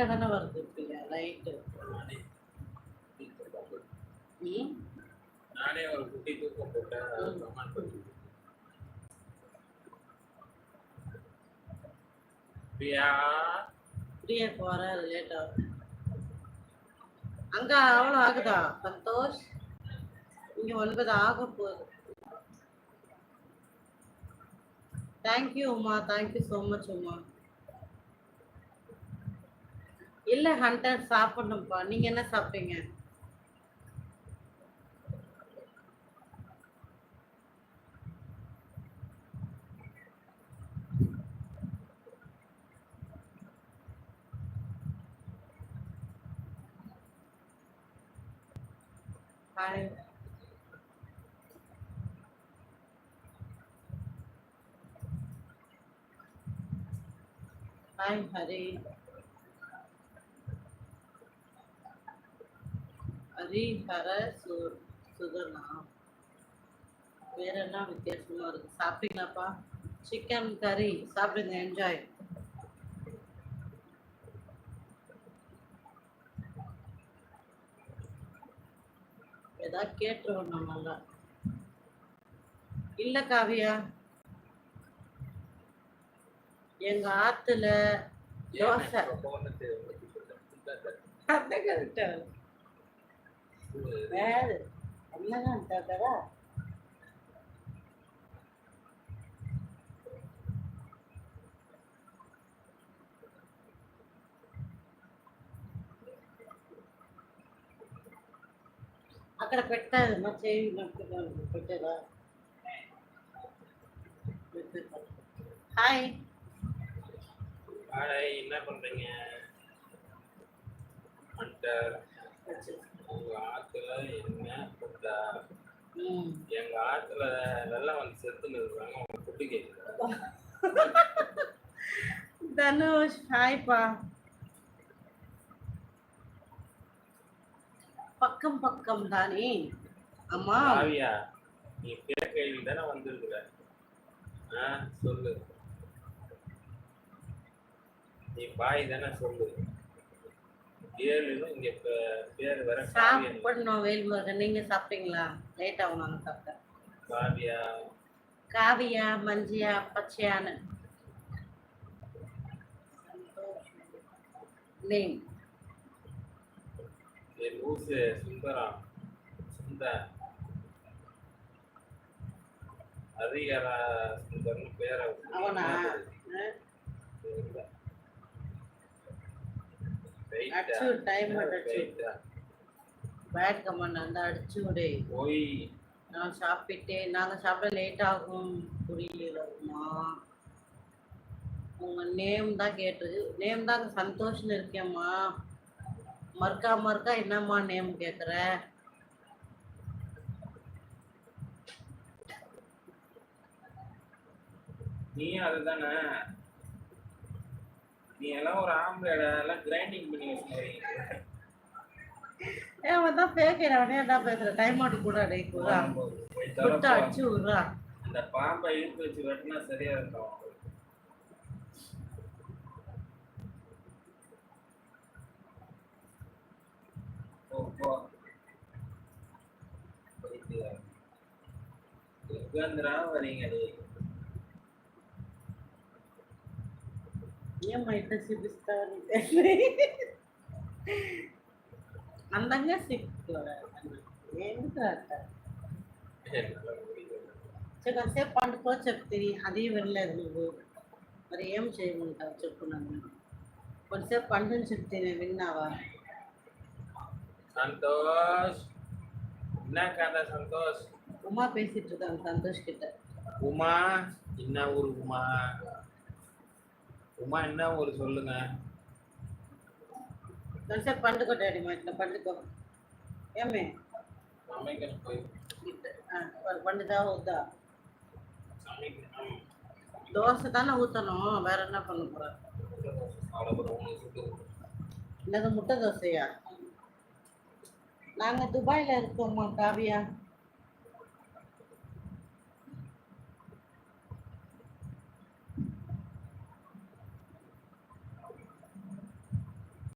தானே வருது பிரியா லைட்டு நானே ஒரு குட்டி தூக்கம் போட்டேன். பிரியா? பிரியாக்கு வர லேட் ஆகும் அங்கே அவ்வளோ ஆகுதா? சந்தோஷ்? இங்கே ஒன்பது ஆக போகுது. Thank you Uma. Thank you so much Uma. இல்லை ஹண்டர் சாப்பிடணும்ப்பா. நீங்கள் என்ன சாப்பிட்டீங்க? ஹாய் ஹாய் ஹரி ஹரி ஹர சு சுகர்ணா வேற என்ன வித்தியாசமா இருக்கு? சாப்பிட்டீங்களாப்பா? சிக்கன் கறி சாப்பிடுங்க என்ஜாய் ஏதாவது கேட்டுருவோம் நம்ம நல்லா இல்ல காவியா. எங்க ஆத்துல தோசை. அந்த கரெக்டா வேற என்னதான் தாத்தரா అక్కడ పెట్టారు మా చేయి నొక్కుతాను పెట్టారా హాయ్ ஹாய் என்ன பண்றீங்க அந்த உங்க ஆத்துல என்ன புட்டா எங்க ஆத்துல வெள்ளம் வந்து செத்துன்னு இருக்காங்க உங்க புட்டு கேக்குதா தனுஷ் ஹாய்ப்பா. பக்கம் பக்கம் தானே. அம்மா. ஆவியா நீ கேள்வி தானே வந்திருக்கிற. ஆ சொல்லு. நீ பாய் தானே சொல்லு. ஏழுன்னு இங்க பேர் வர சாப்பிடணும் வேல்முருகன் நீங்க சாப்பிட்டீங்களா? லேட் ஆகும் நாங்க சாப்பிட்டேன் காவியா. காவியா மஞ்சியா பச்சையானு? நேம் என் ஊசு சுந்தரம் சுந்தர் ஹரிஹரா சுந்தர்னு பேரை அவனா? அடிச்சு மட்டும் அடிச்சு. பேட் கமெண்ட் வந்து அடிச்சு விடு. போய் நான் சாப்பிட்டேன். நாங்க சாப்பிட லேட் ஆகும். புரியலம்மா உங்க நேம் தான் கேட்டது. நேம் தான் சந்தோஷ்னு இருக்கேம்மா மறுக்கா மறுக்கா என்னம்மா நேம் கேக்குற? நீயும் அதுதானே? நீ எல்லாம் ஒரு ஆம்பளை எல்லாம் கிரைண்டிங் பண்ணி வச்சுக்கிறீங்க ஏன் அவன் தான் பேக்கிறேன் அவனே தான் டைம் அவுட் கூட அடை கூட. விட்டு அடிச்சு விடுறா. அந்த பாம்பை இழுத்து வச்சு வெட்டினா சரியா இருக்கும். எங்கேருந்துடா வரீங்க நீ ఏమ్మా ఇట్లా చూపిస్తారు అందంగా సిక్కురా ఎందుకు అట్ట என்னால முடியல. కొంతసేపు పండుకో చెప్తుంది అది వినలేదు నువ్వు మరి ఏం చేయమంటావు చెప్పు నన్ను కొంతసేపు పండుని చెప్తే విన్నావా சந்தோஷ் என்ன கதை சந்தோஷ் உமா பேசிட்டு இருக்காங்க சந்தோஷ் கிட்ட உமா என்ன ஊர் உமா சும்மா என்ன ஒரு சொல்லுங்க. சார் பண்டுக்கோ டேடி மாட்டில பண்டுக்கோ ஏமே பண்டுதா ஊத்தா. தோசை தானே ஊற்றணும் வேற என்ன பண்ண போகிறேன் என்னது முட்டை தோசையா? நாங்கள் துபாயில் இருக்கோம்மா காவியா.